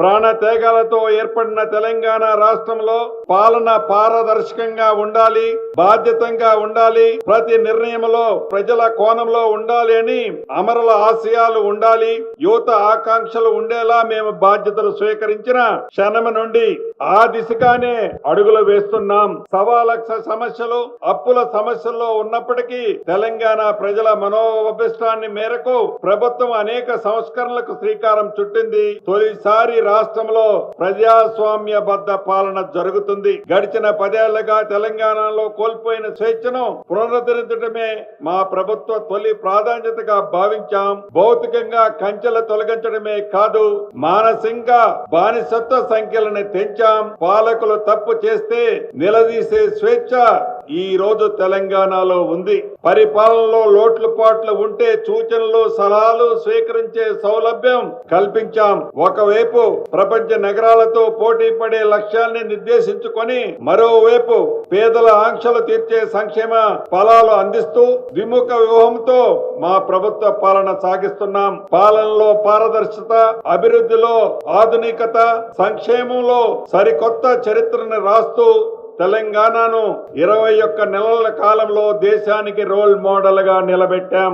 ప్రాణ త్యాగాలతో ఏర్పడిన తెలంగాణ రాష్ట్రంలో పాలన పారదర్శకంగా ఉండాలి బాధ్యతంగా ఉండాలి ప్రతి నిర్ణయంలో ప్రజల కోణంలో ఉండాలి అని అమరుల ఆశయాలు ఉండాలి. యువత ఆకాంక్షలు ఉండేలా మేము బాధ్యతలు స్వీకరించిన క్షణం నుండి ఆ దిశగానే అడుగులు వేస్తున్నాం. సవా లక్ష సమస్యలు అప్పుల సమస్యల్లో ఉన్నప్పటికీ తెలంగాణ ప్రజల మనోభిష్టాన్ని మేరకు ప్రభుత్వం అనేక సంస్కరణలకు శ్రీకారం చుట్టింది. తొలిసారి రాష్ట్రంలో ప్రజాస్వామ్య బద్ద పాలన జరుగుతుంది. గడిచిన పదేళ్ళుగా తెలంగాణలో కోల్పోయిన స్వేచ్ఛను పునరుద్ధరించడమే మా ప్రభుత్వ తొలి ప్రాధాన్యతగా భావించాం. భౌతికంగా కంచెలు తొలగించడమే కాదు మానసికంగా బానిసత్వ సంఖ్యలను తెంచాం. పాలకులు తప్పు చేస్తే నిలదీసే స్వేచ్ఛ ఈ రోజు తెలంగాణలో ఉంది. పరిపాలనలో లోట్లు పాట్లు ఉంటే సూచనలు సలహాలు స్వీకరించే సౌలభ్యం కల్పించాం. ఒకవైపు ప్రపంచ నగరాలతో పోటీ పడే లక్ష్యాన్ని నిర్దేశించుకొని మరోవైపు పేదల ఆంక్షలు తీర్చే సంక్షేమ ఫలాలు అందిస్తూ విముఖ వ్యూహంతో మా ప్రభుత్వ పాలన సాగిస్తున్నాం. పాలనలో పారదర్శత అభివృద్ధిలో ఆధునికత సంక్షేమంలో సరికొత్త చరిత్రను రాస్తూ తెలంగాణను ఇరవై ఒక్క నెలల కాలంలో దేశానికి రోల్ మోడల్గా నిలబెట్టాం.